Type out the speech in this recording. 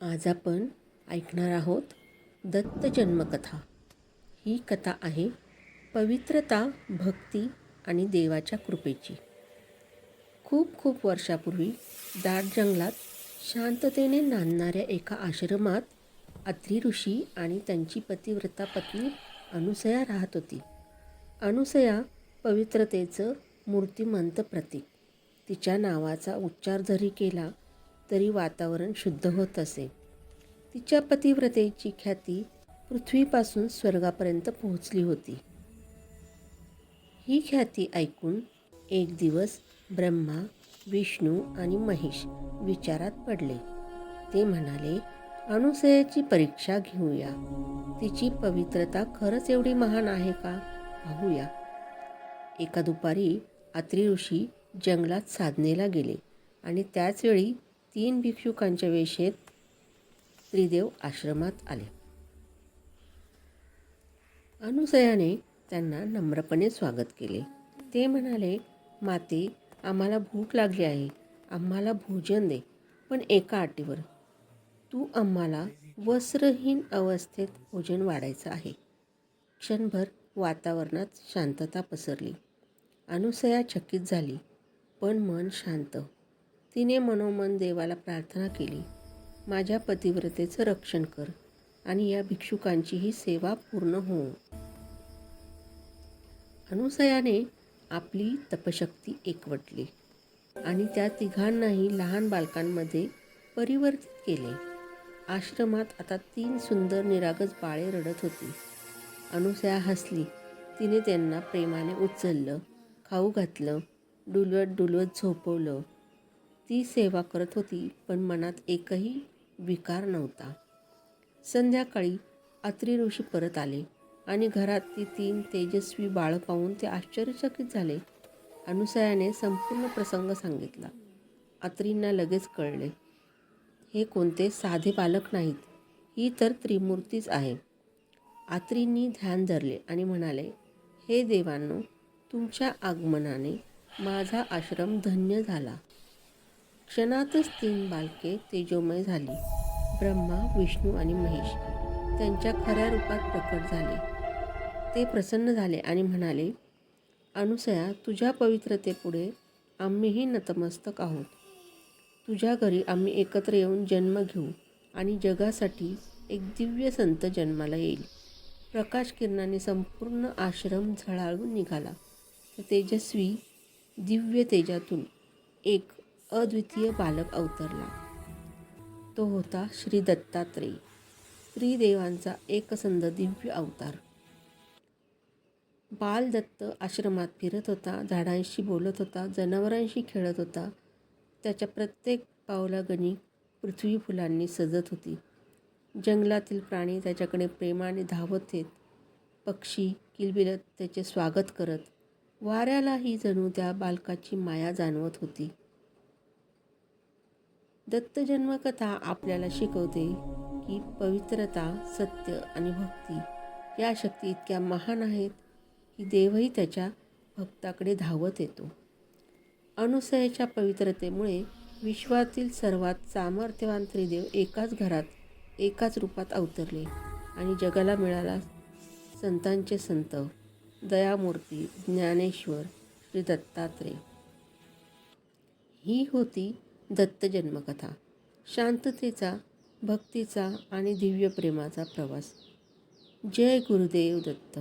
आज आपण ऐकणार आहोत दत्त जन्मकथा. ही कथा आहे पवित्रता भक्ती आणि देवाच्या कृपेची. खूप खूप वर्षापूर्वी दाट जंगलात शांततेने नांदणाऱ्या एका आश्रमात अत्री ऋषी आणि त्यांची पतिव्रता पत्नी अनुसया राहत होती. अनुसया पवित्रतेचं मूर्तिमंत प्रतीक. तिच्या नावाचा उच्चार जरी केला तरी वातावरण शुद्ध होत असे. तिच्या पतिव्रतेची ख्याती पृथ्वीपासून स्वर्गापर्यंत पोहोचली होती. ही ख्याती ऐकून एक दिवस ब्रह्मा विष्णू आणि महेश विचारात पडले. ते म्हणाले अनुसयाची परीक्षा घेऊया. तिची पवित्रता खरंच एवढी महान आहे का? पाहूया. एका दुपारी अत्री ऋषी जंगलात साधनेला गेले आणि त्याचवेळी तीन भिक्षुकांच्या वेशेत त्रिदेव आश्रमात आले. अनुसयाने त्यांना नम्रपणे स्वागत केले. ते म्हणाले माते आम्हाला भूक लागली आहे. आम्हाला भोजन दे पण एका अटीवर तू आम्हाला वस्त्रहीन अवस्थेत भोजन वाढायचं आहे. क्षणभर वातावरणात शांतता पसरली. अनुसया चकित झाली पण मन शांत. तिने मनोमन देवाला प्रार्थना केली माझ्या पतिव्रतेचं रक्षण कर आणि या भिक्षुकांचीही सेवा पूर्ण हो. अनुसयाने आपली तपशक्ती एकवटली आणि त्या तिघांनाही लहान बालकांमध्ये परिवर्तित केले. आश्रमात आता तीन सुंदर निरागस बाळे रडत होती. अनुसया हसली. तिने त्यांना प्रेमाने उचललं खाऊ घातलं डुलवत डुलवत झोपवलं. ती सेवा करत होती पण मनात एकही विकार नव्हता. संध्याकाळी अत्री ऋषी परत आले आणि घरात ती तीन तेजस्वी बाळं पाहून ते आश्चर्यचकित झाले. अनुसयाने संपूर्ण प्रसंग सांगितला. अत्रींना लगेच कळले हे कोणते साधे बालक नाहीत. ही तर त्रिमूर्तीच आहे. आत्रींनी ध्यान धरले आणि म्हणाले हे देवांनो तुमच्या आगमनाने माझा आश्रम धन्य झाला. क्षणातच तीन बालके तेजोमय झाली. ब्रह्मा विष्णू आणि महेश त्यांच्या खऱ्या रूपात प्रकट झाले. ते प्रसन्न झाले आणि म्हणाले अनुसया तुझ्या पवित्रतेपुढे आम्हीही नतमस्तक आहोत. तुझ्या घरी आम्ही एकत्र येऊन जन्म घेऊ आणि जगासाठी एक दिव्य संत जन्माला येईल. प्रकाश किरणाने संपूर्ण आश्रम झळाळून निघाला. तेजस्वी दिव्य तेजातून एक अद्वितीय बालक अवतरला. तो होता श्री दत्तात्रेय. श्रीदेवांचा एकसंध दिव्य अवतार. बालदत्त आश्रमात फिरत होता झाडांशी बोलत होता जनावरांशी खेळत होता. त्याच्या प्रत्येक पावलागणी पृथ्वी फुलांनी सजत होती. जंगलातील प्राणी त्याच्याकडे प्रेमाने धावत येत. पक्षी किलबिलत त्याचे स्वागत करत. वाऱ्यालाही जणू त्या बालकाची माया जाणवत होती. दत्त जन्मकथा आपल्याला शिकवते की पवित्रता सत्य आणि भक्ती या शक्ती इतक्या महान आहेत की देवही त्याच्या भक्ताकडे धावत येतो. अनुसयाच्या पवित्रतेमुळे विश्वातील सर्वात सामर्थ्यवान त्रिदेव एकाच घरात एकाच रूपात अवतरले आणि जगाला मिळाला संतांचे संत दयामूर्ती ज्ञानेश्वर श्री दत्तात्रेय. ही होती दत्त जन्मकथा शांततेचा भक्तीचा आणि दिव्य प्रेमाचा प्रवास. जय गुरुदेव दत्त.